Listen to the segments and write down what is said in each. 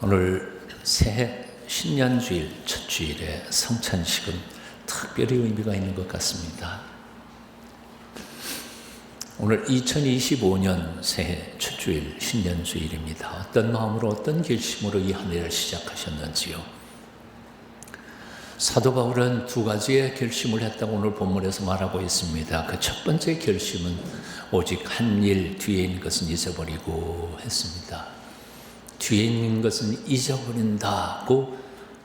오늘 새해 신년 주일 첫 주일에 성찬식은 특별히 의미가 있는 것 같습니다. 오늘 2025년 새해 첫 주일 신년 주일입니다. 어떤 마음으로 어떤 결심으로 이 한 해를 시작하셨는지요? 사도 바울은 두 가지의 결심을 했다고 오늘 본문에서 말하고 있습니다. 그 첫 번째 결심은 오직 한 일 뒤에 있는 것은 잊어버리고 했습니다. 뒤에 있는 것은 잊어버린다고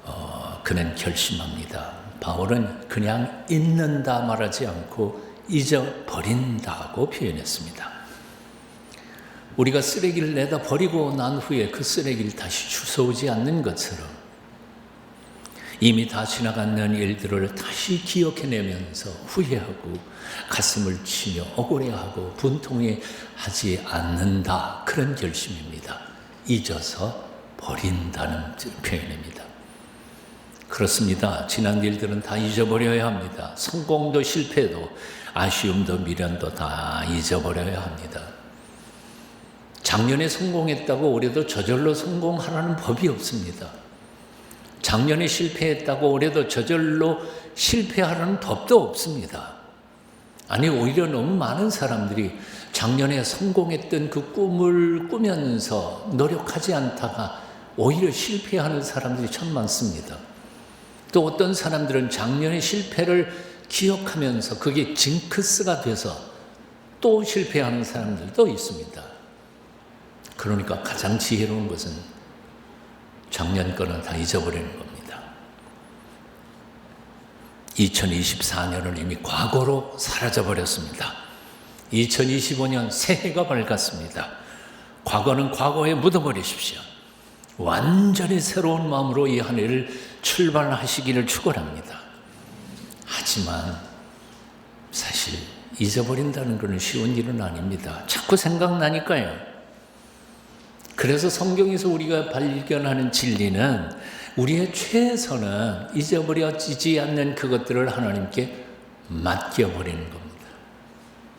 어, 그는 결심합니다. 바울은 그냥 잊는다 말하지 않고 잊어버린다고 표현했습니다. 우리가 쓰레기를 내다 버리고 난 후에 그 쓰레기를 다시 주워오지 않는 것처럼 이미 다 지나간 일들을 다시 기억해내면서 후회하고 가슴을 치며 억울해하고 분통해 하지 않는다. 그런 결심입니다. 잊어서 버린다는 표현입니다. 그렇습니다. 지난 일들은 다 잊어버려야 합니다. 성공도 실패도 아쉬움도 미련도 다 잊어버려야 합니다. 작년에 성공했다고 올해도 저절로 성공하라는 법이 없습니다. 작년에 실패했다고 올해도 저절로 실패하라는 법도 없습니다. 아니, 오히려 너무 많은 사람들이 작년에 성공했던 그 꿈을 꾸면서 노력하지 않다가 오히려 실패하는 사람들이 참 많습니다. 또 어떤 사람들은 작년의 실패를 기억하면서 그게 징크스가 돼서 또 실패하는 사람들도 있습니다. 그러니까 가장 지혜로운 것은 작년 거는 다 잊어버리는 겁니다. 2024년은 이미 과거로 사라져버렸습니다. 2025년 새해가 밝았습니다. 과거는 과거에 묻어버리십시오. 완전히 새로운 마음으로 이 한 해를 출발하시기를 축원합니다. 하지만 사실 잊어버린다는 것은 쉬운 일은 아닙니다. 자꾸 생각나니까요. 그래서 성경에서 우리가 발견하는 진리는 우리의 최선은 잊어버려지지 않는 그것들을 하나님께 맡겨버리는 겁니다.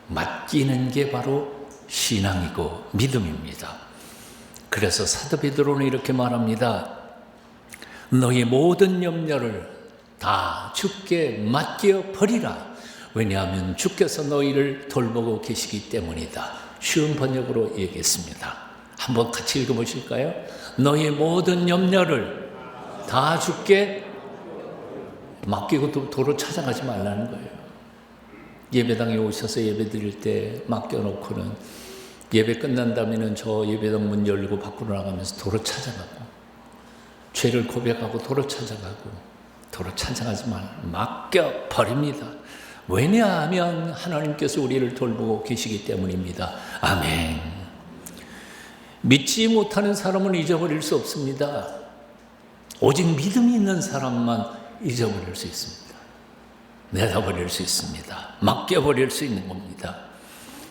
맡기는 게 바로 신앙이고 믿음입니다. 그래서 사도 베드로는 이렇게 말합니다. 너희 모든 염려를 다 주께 맡겨 버리라. 왜냐하면 주께서 너희를 돌보고 계시기 때문이다. 쉬운 번역으로 얘기했습니다. 한번 같이 읽어 보실까요? 너희 모든 염려를 다 주께 맡기고 도로 찾아가지 말라는 거예요. 예배당에 오셔서 예배 드릴 때 맡겨놓고는 예배 끝난다면 저 예배당 문 열고 밖으로 나가면서 도로 찾아가고 죄를 고백하고 도로 찾아가고 도로 찾아가지 말 맡겨 버립니다. 왜냐하면 하나님께서 우리를 돌보고 계시기 때문입니다. 아멘. 믿지 못하는 사람은 잊어버릴 수 없습니다. 오직 믿음이 있는 사람만 잊어버릴 수 있습니다. 내다버릴 수 있습니다. 맡겨버릴 수 있는 겁니다.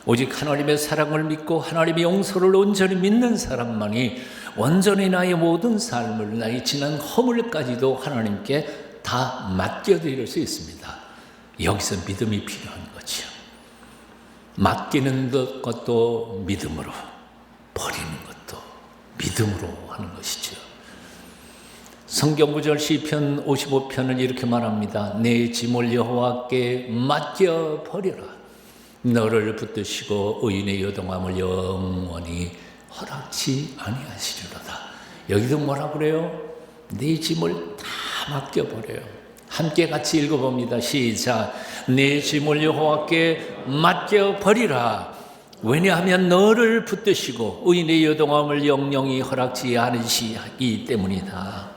오직 하나님의 사랑을 믿고 하나님의 용서를 온전히 믿는 사람만이 온전히 나의 모든 삶을 나의 지난 허물까지도 하나님께 다 맡겨드릴 수 있습니다. 여기서 믿음이 필요한 거죠. 맡기는 것도 믿음으로, 버리는 것도 믿음으로 하는 것이죠. 성경구절 시편 55편은 이렇게 말합니다. 내 짐을 여호와께 맡겨 버려라. 너를 붙드시고 의인의 여동함을 영원히 허락치 아니하시리로다. 여기도 뭐라 그래요? 네 짐을 다 맡겨 버려요. 함께 같이 읽어 봅니다. 시작. 내 짐을 여호와께 맡겨 버리라. 왜냐하면 너를 붙드시고 의인의 여동함을 영영히 허락지 않으시기 때문이다.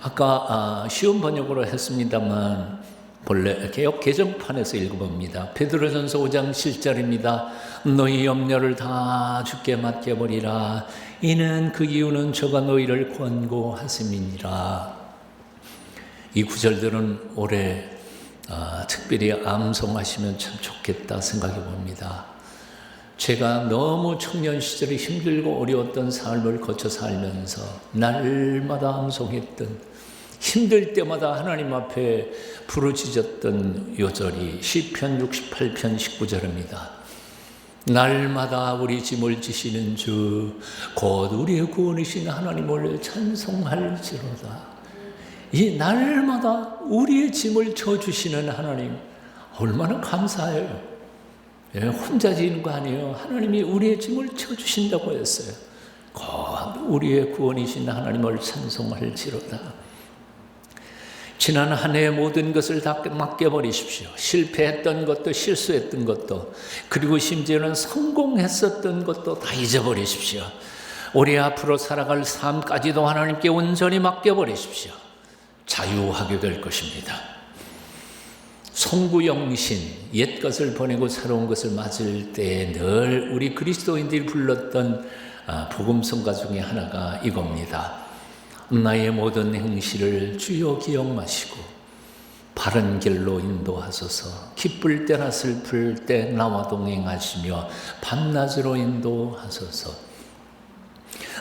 아까 쉬운 번역으로 했습니다만 본래 개혁 개정판에서 읽어봅니다. 베드로전서 5장 7절입니다. 너희 염려를 다 주께 맡겨버리라. 이는 그 이유는 저가 너희를 권고하심이니라. 이 구절들은 올해 아, 특별히 암송하시면 참 좋겠다 생각해 봅니다. 제가 너무 청년 시절에 힘들고 어려웠던 삶을 거쳐 살면서 날마다 암송했던 힘들 때마다 하나님 앞에 부르짖었던 요절이 시편 68편 19절입니다. 날마다 우리 짐을 지시는 주, 곧 우리의 구원이신 하나님을 찬송할지로다. 이 날마다 우리의 짐을 져 주시는 하나님, 얼마나 감사해요. 예, 혼자 지는 거 아니에요. 하나님이 우리의 짐을 져주신다고 했어요. 곧 우리의 구원이신 하나님을 찬송할지로다. 지난 한 해의 모든 것을 다 맡겨버리십시오. 실패했던 것도 실수했던 것도 그리고 심지어는 성공했었던 것도 다 잊어버리십시오. 올해 앞으로 살아갈 삶까지도 하나님께 온전히 맡겨버리십시오. 자유하게 될 것입니다. 송구영신 옛 것을 보내고 새로운 것을 맞을 때 늘 우리 그리스도인들이 불렀던 아, 복음성가 중에 하나가 이겁니다. 나의 모든 행실을 주여 기억 마시고 바른 길로 인도하소서. 기쁠 때나 슬플 때 나와 동행하시며 밤낮으로 인도하소서.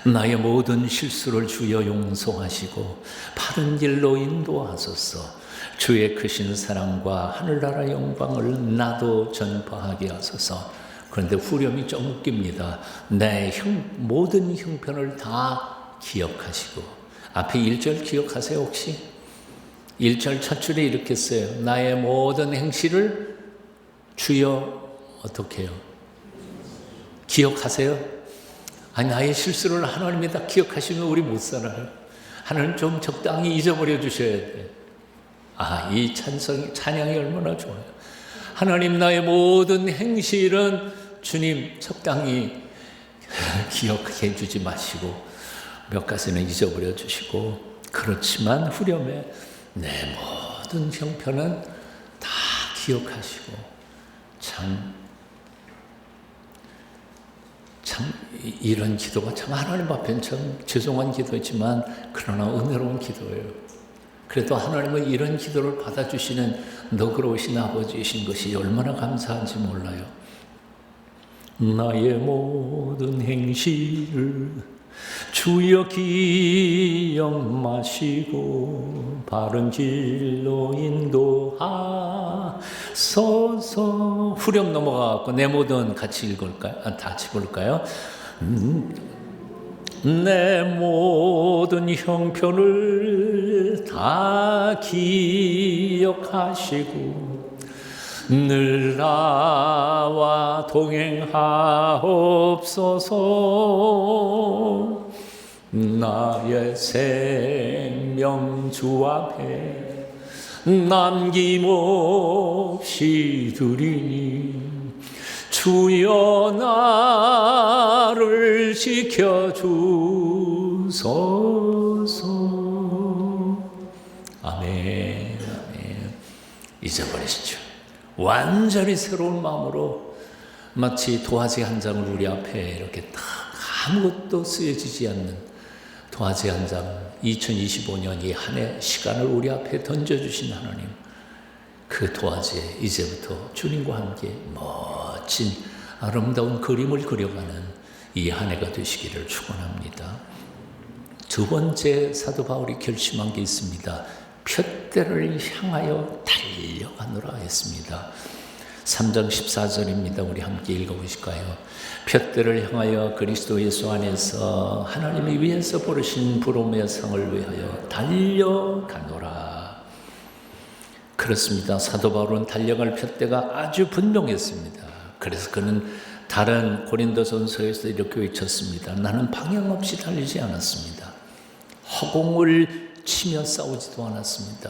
나의 모든 실수를 주여 용서하시고 바른 길로 인도하소서 주의 크신 사랑과 하늘나라 영광을 나도 전파하게 하소서 그런데 후렴이 좀 웃깁니다 내 형, 모든 형편을 다 기억하시고 앞에 1절 기억하세요 혹시? 1절 첫 줄에 이렇게 써요 나의 모든 행실을 주여 어떻게 해요? 기억하세요? 아니 나의 실수를 하나님이 다 기억하시면 우리 못 살아요. 하나님 좀 적당히 잊어버려 주셔야 돼. 아, 이 찬성 찬양이 얼마나 좋아요. 하나님 나의 모든 행실은 주님 적당히 기억해 주지 마시고 몇 가지는 잊어버려 주시고 그렇지만 후렴에 내 모든 형편은 다 기억하시고 참 참 이런 기도가 참 하나님 앞엔 참 죄송한 기도지만 그러나 은혜로운 기도예요. 그래도 하나님은 이런 기도를 받아주시는 너그러우신 아버지이신 것이 얼마나 감사한지 몰라요. 나의 모든 행실을 주여 기억 마시고 바른 길로 인도하소서 후렴 넘어가고 내 모든 같이 읽을까요? 아, 같이 볼까요? 음, 내 모든 형편을 다 기억하시고 늘 나와 동행하옵소서. 나의 생명 주 앞에 남김없이 드리니 주여 나를 지켜주소서. 아멘 아멘. 잊어버리시죠 완전히 새로운 마음으로 마치 도화지 한 장을 우리 앞에 이렇게 딱 아무것도 쓰여지지 않는 도화지 한 장, 2025년 이 한 해 시간을 우리 앞에 던져주신 하나님, 그 도화지에 이제부터 주님과 함께 멋진 아름다운 그림을 그려가는 이 한 해가 되시기를 축원합니다. 두 번째 사도 바울이 결심한 게 있습니다. 푯대를 향하여 달려가노라 했습니다. 3장 14절입니다. 우리 함께 읽어보실까요? 푯대를 향하여 그리스도 예수 안에서 하나님이 위에서 부르신 부름의 상을 위하여 달려가노라. 그렇습니다. 사도 바울은 달려갈 푯대가 아주 분명했습니다. 그래서 그는 다른 고린도전서에서 이렇게 외쳤습니다. 나는 방향 없이 달리지 않았습니다. 허공을 치며 싸우지도 않았습니다.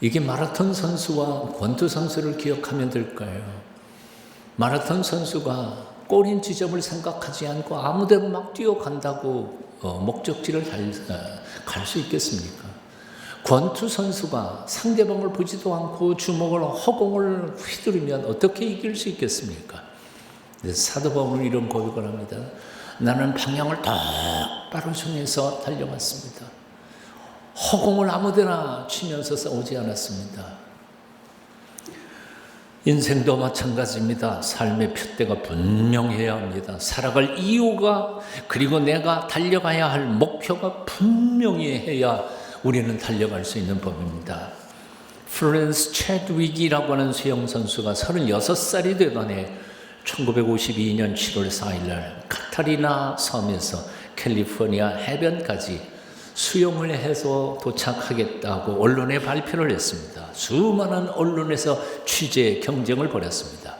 이게 마라톤 선수와 권투 선수를 기억하면 될까요? 마라톤 선수가 꼬린 지점을 생각하지 않고 아무데나 막 뛰어간다고 어, 목적지를 갈 수 있겠습니까? 권투 선수가 상대방을 보지도 않고 주먹을 허공을 휘두르면 어떻게 이길 수 있겠습니까? 사도 바울은 이런 고백을 합니다. 나는 방향을 똑바로 정해서 달려갔습니다. 허공을 아무데나 치면서 싸우지 않았습니다. 인생도 마찬가지입니다. 삶의 푯대가 분명해야 합니다. 살아갈 이유가 그리고 내가 달려가야 할 목표가 분명히 해야 우리는 달려갈 수 있는 법입니다. 플랜스 체드윅이라고 하는 수영 선수가 36살이 되던 해 1952년 7월 4일 날 카타리나 섬에서 캘리포니아 해변까지 수영을 해서 도착하겠다고 언론에 발표를 했습니다. 수많은 언론에서 취재 경쟁을 벌였습니다.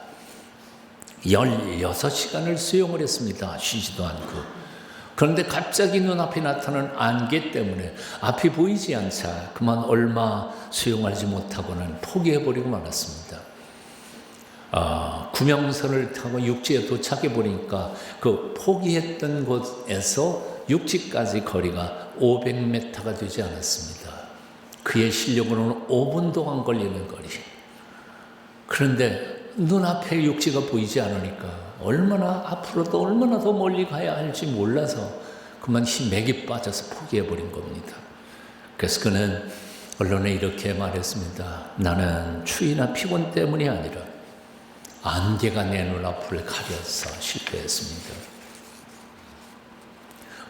16시간을 수영을 했습니다. 쉬지도 않고. 그런데 갑자기 눈앞에 나타난 안개 때문에 앞이 보이지 않자 그만 얼마 수영하지 못하고는 포기해버리고 말았습니다. 아, 구명선을 타고 육지에 도착해 보니까 그 포기했던 곳에서 육지까지 거리가 500m가 되지 않았습니다. 그의 실력으로는 5분 동안 걸리는 거리. 그런데 눈앞에 육지가 보이지 않으니까 얼마나 앞으로도 얼마나 더 멀리 가야 할지 몰라서 그만 힘맥이 빠져서 포기해버린 겁니다. 그래서 그는 언론에 이렇게 말했습니다. 나는 추위나 피곤 때문이 아니라 안개가 내 눈앞을 가려서 실패했습니다.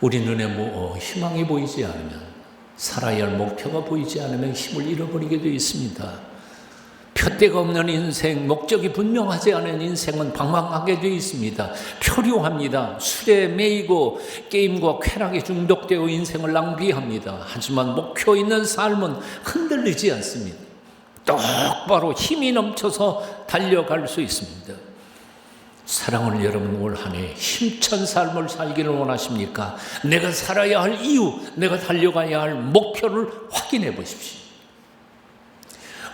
우리 눈에 뭐 희망이 보이지 않으면 살아야 할 목표가 보이지 않으면 힘을 잃어버리게 되어 있습니다. 표대가 없는 인생, 목적이 분명하지 않은 인생은 방황하게 되어 있습니다. 표류합니다. 술에 매이고 게임과 쾌락에 중독되어 인생을 낭비합니다. 하지만 목표 있는 삶은 흔들리지 않습니다. 똑바로 힘이 넘쳐서 달려갈 수 있습니다. 사랑하는 여러분 올 한 해 힘찬 삶을 살기를 원하십니까? 내가 살아야 할 이유, 내가 달려가야 할 목표를 확인해 보십시오.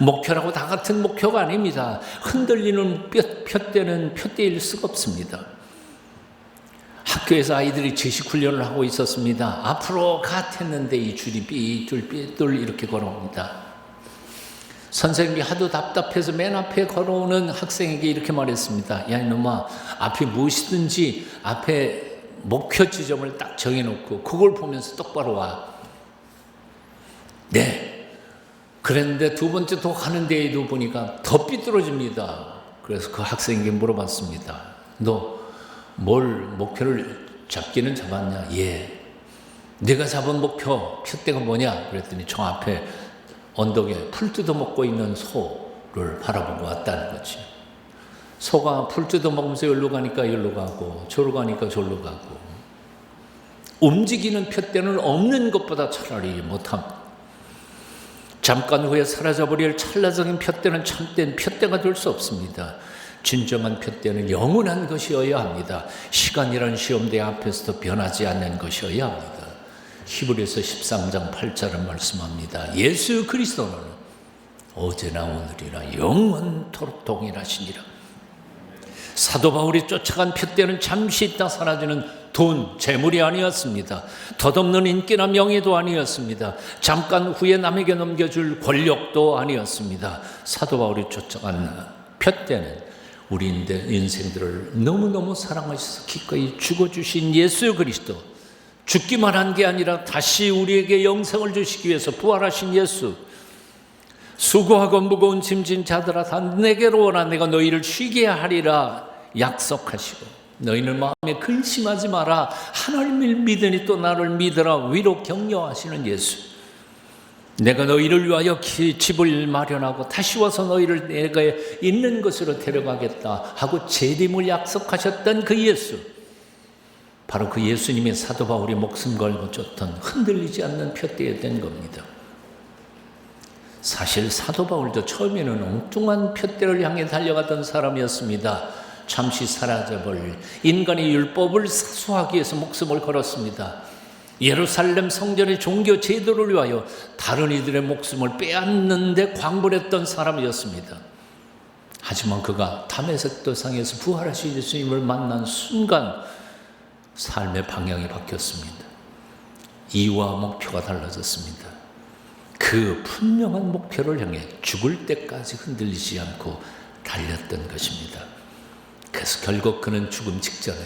목표라고 다 같은 목표가 아닙니다. 흔들리는 뼈, 푯대는 푯대일 수가 없습니다. 학교에서 아이들이 제식 훈련을 하고 있었습니다. 앞으로 가 했는데 이 줄이 삐뚤 삐뚤 이렇게 걸어옵니다. 선생님이 하도 답답해서 맨 앞에 걸어오는 학생에게 이렇게 말했습니다. 야, 이놈아, 앞에 무엇이든지 앞에 목표 지점을 딱 정해놓고 그걸 보면서 똑바로 와. 네. 그랬는데 두 번째 또 가는 데에도 보니까 더 삐뚤어집니다. 그래서 그 학생에게 물어봤습니다. 너 뭘 목표를 잡기는 잡았냐? 예. 내가 잡은 목표, 표대가 뭐냐? 그랬더니 저 앞에 언덕에 풀 뜯어 먹고 있는 소를 바라보고 왔다는 거지. 소가 풀 뜯어 먹으면서 여기로 가니까 여기로 가고, 저로 가니까 저로 가고. 움직이는 표대는 없는 것보다 차라리 못합니다. 잠깐 후에 사라져버릴 찰나적인 표대는 참된 표대가 될 수 없습니다. 진정한 표대는 영원한 것이어야 합니다. 시간이란 시험대 앞에서도 변하지 않는 것이어야 합니다. 히브리서 13장 8절은 말씀합니다. 예수 그리스도는 어제나 오늘이나 영원토록 동일하시니라. 사도 바울이 쫓아간 표대는 잠시 있다 사라지는 돈, 재물이 아니었습니다. 덧없는 인기나 명예도 아니었습니다. 잠깐 후에 남에게 넘겨줄 권력도 아니었습니다. 사도 바울이 쫓아간 표대는 우리 인생들을 너무너무 사랑하셔서 기꺼이 죽어주신 예수 그리스도 죽기만 한 게 아니라 다시 우리에게 영생을 주시기 위해서 부활하신 예수 수고하고 무거운 짐진 자들아 다 내게로 오라. 내가 너희를 쉬게 하리라. 약속하시고 너희는 마음에 근심하지 마라. 하나님을 믿으니 또 나를 믿으라. 위로 격려하시는 예수. 내가 너희를 위하여 집을 마련하고 다시 와서 너희를 내가 있는 곳으로 데려가겠다 하고 재림을 약속하셨던 그 예수. 바로 그 예수님의 사도 바울이 목숨 걸고 쫓던 흔들리지 않는 표대에 된 겁니다. 사실 사도 바울도 처음에는 엉뚱한 표대를 향해 달려가던 사람이었습니다. 잠시 사라져버릴 인간의 율법을 사수하기 위해서 목숨을 걸었습니다. 예루살렘 성전의 종교 제도를 위하여 다른 이들의 목숨을 빼앗는데 광분했던 사람이었습니다. 하지만 그가 담에색 도상에서 부활하신 예수님을 만난 순간 삶의 방향이 바뀌었습니다. 이유와 목표가 달라졌습니다. 그 분명한 목표를 향해 죽을 때까지 흔들리지 않고 달렸던 것입니다. 그래서 결국 그는 죽음 직전에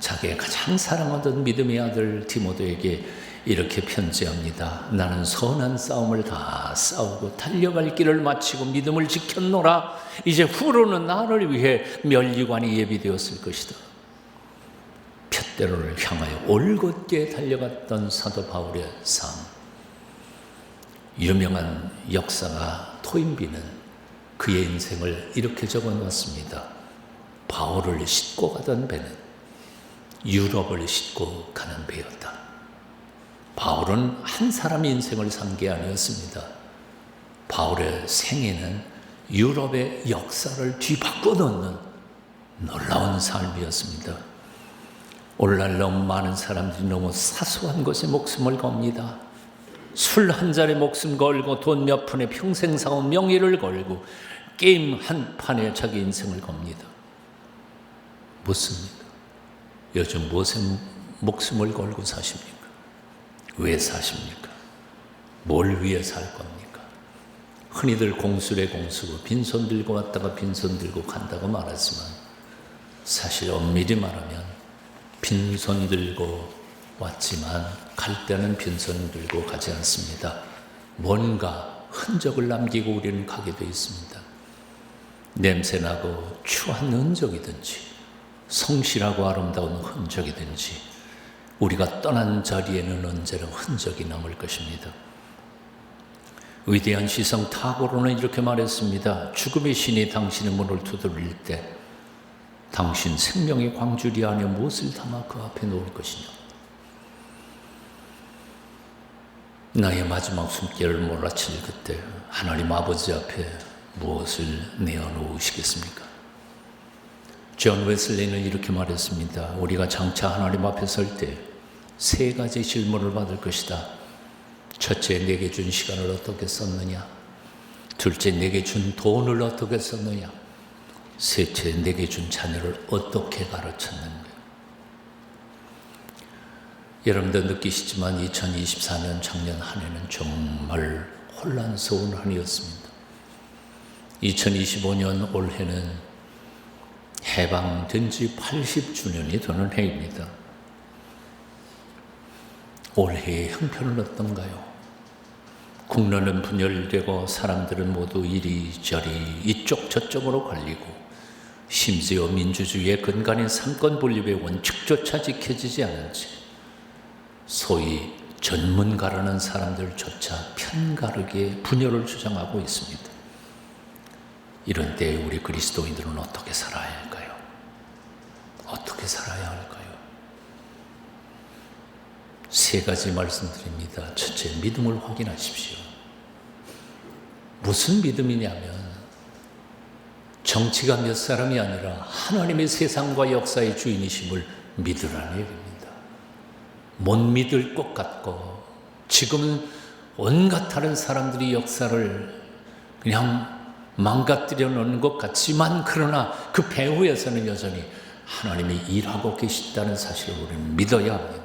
자기의 가장 사랑하던 믿음의 아들 디모데에게 이렇게 편지합니다. 나는 선한 싸움을 다 싸우고 달려갈 길을 마치고 믿음을 지켰노라. 이제 후로는 나를 위해 멸리관이 예비되었을 것이다. 푯대로를 향하여 올곧게 달려갔던 사도 바울의 삶. 유명한 역사가 토인비는 그의 인생을 이렇게 적어 놨습니다. 바울을 싣고 가던 배는 유럽을 싣고 가는 배였다. 바울은 한 사람의 인생을 산 게 아니었습니다. 바울의 생애는 유럽의 역사를 뒤바꿔 놓는 놀라운 삶이었습니다. 오늘날 너무 많은 사람들이 너무 사소한 것에 목숨을 겁니다. 술 한 잔에 목숨 걸고 돈 몇 푼에 평생 사온 명예를 걸고 게임 한 판에 자기 인생을 겁니다. 묻습니다. 요즘 무엇에 목숨을 걸고 사십니까? 왜 사십니까? 뭘 위해 살 겁니까? 흔히들 공술의 공수고 빈손 들고 왔다가 빈손 들고 간다고 말하지만 사실 엄밀히 말하면 빈손 들고 왔지만 갈 때는 빈손 들고 가지 않습니다. 뭔가 흔적을 남기고 우리는 가게 되어 있습니다. 냄새나고 추한 흔적이든지 성실하고 아름다운 흔적이든지 우리가 떠난 자리에는 언제나 흔적이 남을 것입니다. 위대한 시성 타고로는 이렇게 말했습니다. 죽음의 신이 당신의 문을 두드릴 때 당신 생명의 광주리 안에 무엇을 담아 그 앞에 놓을 것이냐. 나의 마지막 숨결을 몰아칠 그때 하나님 아버지 앞에 무엇을 내어놓으시겠습니까? 존 웨슬리는 이렇게 말했습니다. 우리가 장차 하나님 앞에 설 때 세 가지 질문을 받을 것이다. 첫째, 내게 준 시간을 어떻게 썼느냐? 둘째, 내게 준 돈을 어떻게 썼느냐? 셋째, 내게 준 자녀를 어떻게 가르쳤는가? 여러분도 느끼시지만 2024년 작년 한 해는 정말 혼란스러운 한 해였습니다. 2025년 올해는 해방된 지 80주년이 되는 해입니다. 올해의 형편은 어떤가요? 국론은 분열되고 사람들은 모두 이리저리 이쪽 저쪽으로 걸리고 심지어 민주주의의 근간인 삼권 분립의 원칙조차 지켜지지 않은 채 소위 전문가라는 사람들조차 편가르게 분열을 주장하고 있습니다. 이런 때에 우리 그리스도인들은 어떻게 살아야 할까요? 어떻게 살아야 할까요? 세 가지 말씀드립니다. 첫째, 믿음을 확인하십시오. 무슨 믿음이냐면, 정치가 몇 사람이 아니라 하나님의 세상과 역사의 주인이심을 믿으라는 얘기입니다. 못 믿을 것 같고, 지금은 온갖 다른 사람들이 역사를 그냥 망가뜨려 놓는 것 같지만, 그러나 그 배후에서는 여전히 하나님이 일하고 계시다는 사실을 우리는 믿어야 합니다.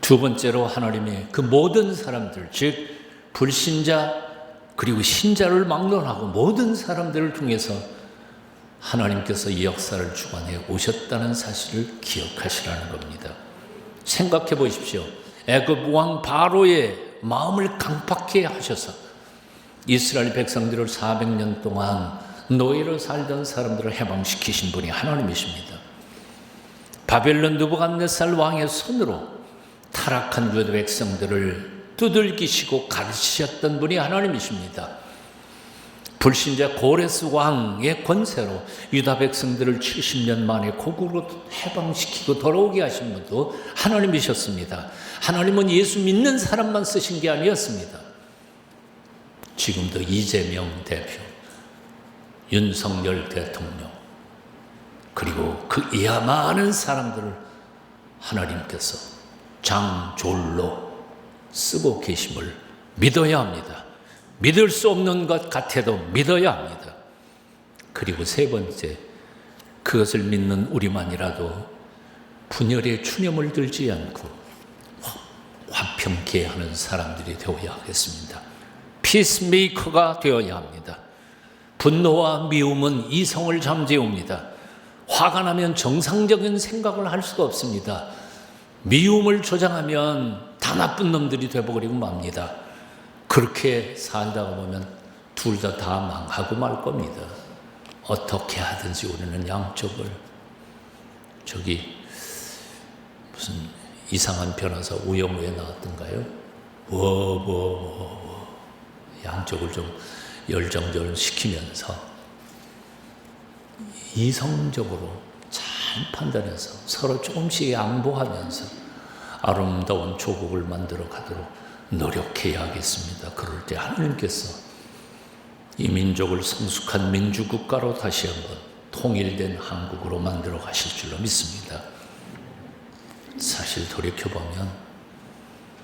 두 번째로 하나님의 그 모든 사람들, 즉, 불신자, 그리고 신자를 막론하고 모든 사람들을 통해서 하나님께서 이 역사를 주관해 오셨다는 사실을 기억하시라는 겁니다. 생각해 보십시오. 애굽 왕 바로의 마음을 강팍해 하셔서 이스라엘 백성들을 400년 동안 노예로 살던 사람들을 해방시키신 분이 하나님이십니다. 바벨론 느부갓네살 왕의 손으로 타락한 유다 백성들을 두들기시고 가르치셨던 분이 하나님이십니다. 불신자 고레스 왕의 권세로 유다 백성들을 70년 만에 고국으로 해방시키고 돌아오게 하신 분도 하나님이셨습니다. 하나님은 예수 믿는 사람만 쓰신 게 아니었습니다. 지금도 이재명 대표, 윤석열 대통령, 그리고 그 이하 많은 사람들을 하나님께서 장졸로 쓰고 계심을 믿어야 합니다. 믿을 수 없는 것 같아도 믿어야 합니다. 그리고 세 번째, 그것을 믿는 우리만이라도 분열의 추념을 들지 않고 화평케 하는 사람들이 되어야 하겠습니다. 피스메이커가 되어야 합니다. 분노와 미움은 이성을 잠재웁니다. 화가 나면 정상적인 생각을 할 수가 없습니다. 미움을 조장하면 다 나쁜 놈들이 되어버리고 맙니다. 그렇게 살다가 보면 둘다다 망하고 말 겁니다. 어떻게 하든지 우리는 양쪽을 저기 무슨 이상한 변호사 우영우에 나왔던가요? 워워워 양쪽을 좀 열정적으로 시키면서 이성적으로 잘 판단해서 서로 조금씩 양보하면서 아름다운 조국을 만들어 가도록 노력해야 하겠습니다. 그럴 때 하나님께서 이 민족을 성숙한 민주국가로 다시 한번 통일된 한국으로 만들어 가실 줄로 믿습니다. 사실 돌이켜보면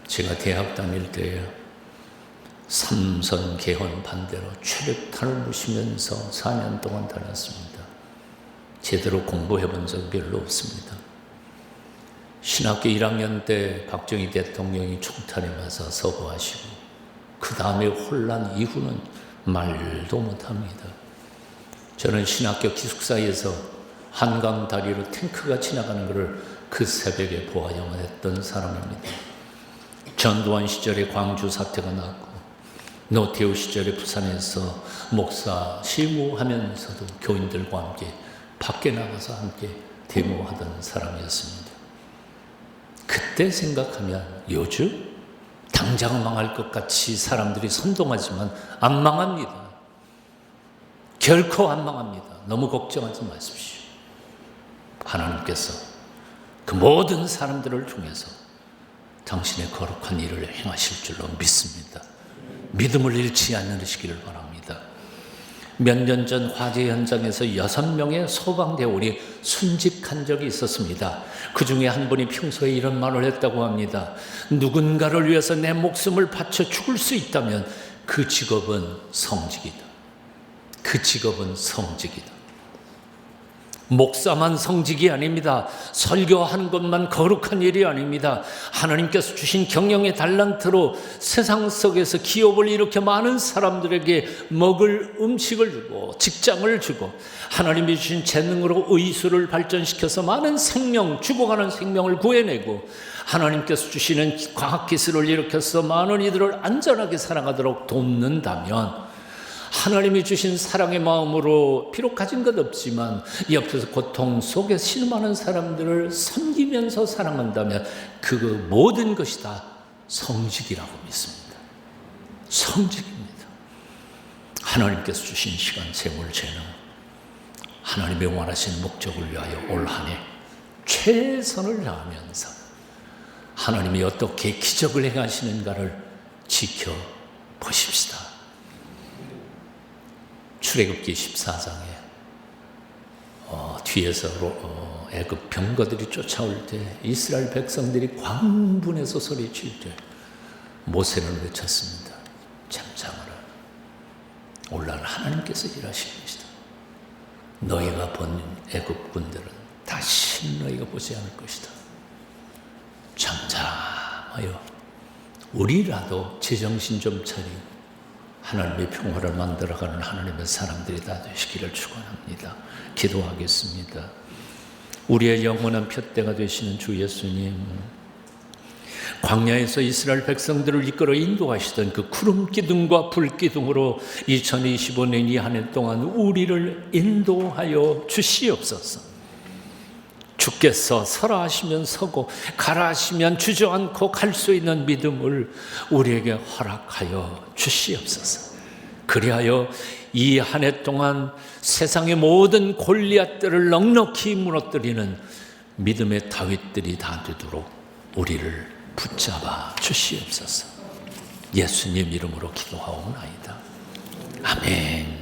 제가 대학 다닐 때 삼선 개헌 반대로 최루탄을 무시면서 4년 동안 다녔습니다. 제대로 공부해 본 적 별로 없습니다. 신학교 1학년 때 박정희 대통령이 총탄에 맞아 서거하시고 그 다음에 혼란 이후는 말도 못합니다. 저는 신학교 기숙사에서 한강 다리로 탱크가 지나가는 것을 그 새벽에 보아야만 했던 사람입니다. 전두환 시절에 광주 사태가 났고 노태우 시절에 부산에서 목사 실무하면서도 교인들과 함께 밖에 나가서 함께 데모하던 사람이었습니다. 그때 생각하면 요즘 당장 망할 것 같이 사람들이 선동하지만 안 망합니다. 결코 안 망합니다. 너무 걱정하지 마십시오. 하나님께서 그 모든 사람들을 통해서 당신의 거룩한 일을 행하실 줄로 믿습니다. 믿음을 잃지 않으시기를 바랍니다. 몇 년 전 화재 현장에서 여섯 명의 소방대원이 순직한 적이 있었습니다. 그 중에 한 분이 평소에 이런 말을 했다고 합니다. 누군가를 위해서 내 목숨을 바쳐 죽을 수 있다면 그 직업은 성직이다. 그 직업은 성직이다. 목사만 성직이 아닙니다. 설교하는 것만 거룩한 일이 아닙니다. 하나님께서 주신 경영의 달란트로 세상 속에서 기업을 이렇게 많은 사람들에게 먹을 음식을 주고 직장을 주고 하나님이 주신 재능으로 의술을 발전시켜서 많은 생명, 죽어가는 생명을 구해내고 하나님께서 주시는 과학기술을 일으켜서 많은 이들을 안전하게 살아가도록 돕는다면 하나님이 주신 사랑의 마음으로 비록 가진 것 없지만 옆에서 고통 속에 신음하는 사람들을 섬기면서 사랑한다면 그 모든 것이 다 성직이라고 믿습니다. 성직입니다. 하나님께서 주신 시간, 세월, 재능, 하나님의 원하시는 목적을 위하여 올 한 해 최선을 다하면서 하나님이 어떻게 기적을 행하시는가를 지켜보십시다. 출애굽기 14장에 어, 뒤에서 어, 애굽 병거들이 쫓아올 때 이스라엘 백성들이 광분해서 소리칠 때 모세는 외쳤습니다. 잠잠하라. 올라는 하나님께서 일하실 것이다. 너희가 본 애굽 군들은 다시 너희가 보지 않을 것이다. 잠잠하여 우리라도 제정신 좀 차리고 하나님의 평화를 만들어가는 하나님의 사람들이 다 되시기를 축원합니다. 기도하겠습니다. 우리의 영원한 표대가 되시는 주 예수님, 광야에서 이스라엘 백성들을 이끌어 인도하시던 그 구름 기둥과 불 기둥으로 2025년 이 한 해 동안 우리를 인도하여 주시옵소서. 주께서 서라 하시면 서고 가라 하시면 주저앉고 갈 수 있는 믿음을 우리에게 허락하여 주시옵소서. 그리하여 이 한 해 동안 세상의 모든 골리앗들을 넉넉히 무너뜨리는 믿음의 다윗들이 다 되도록 우리를 붙잡아 주시옵소서. 예수님 이름으로 기도하옵나이다. 아멘.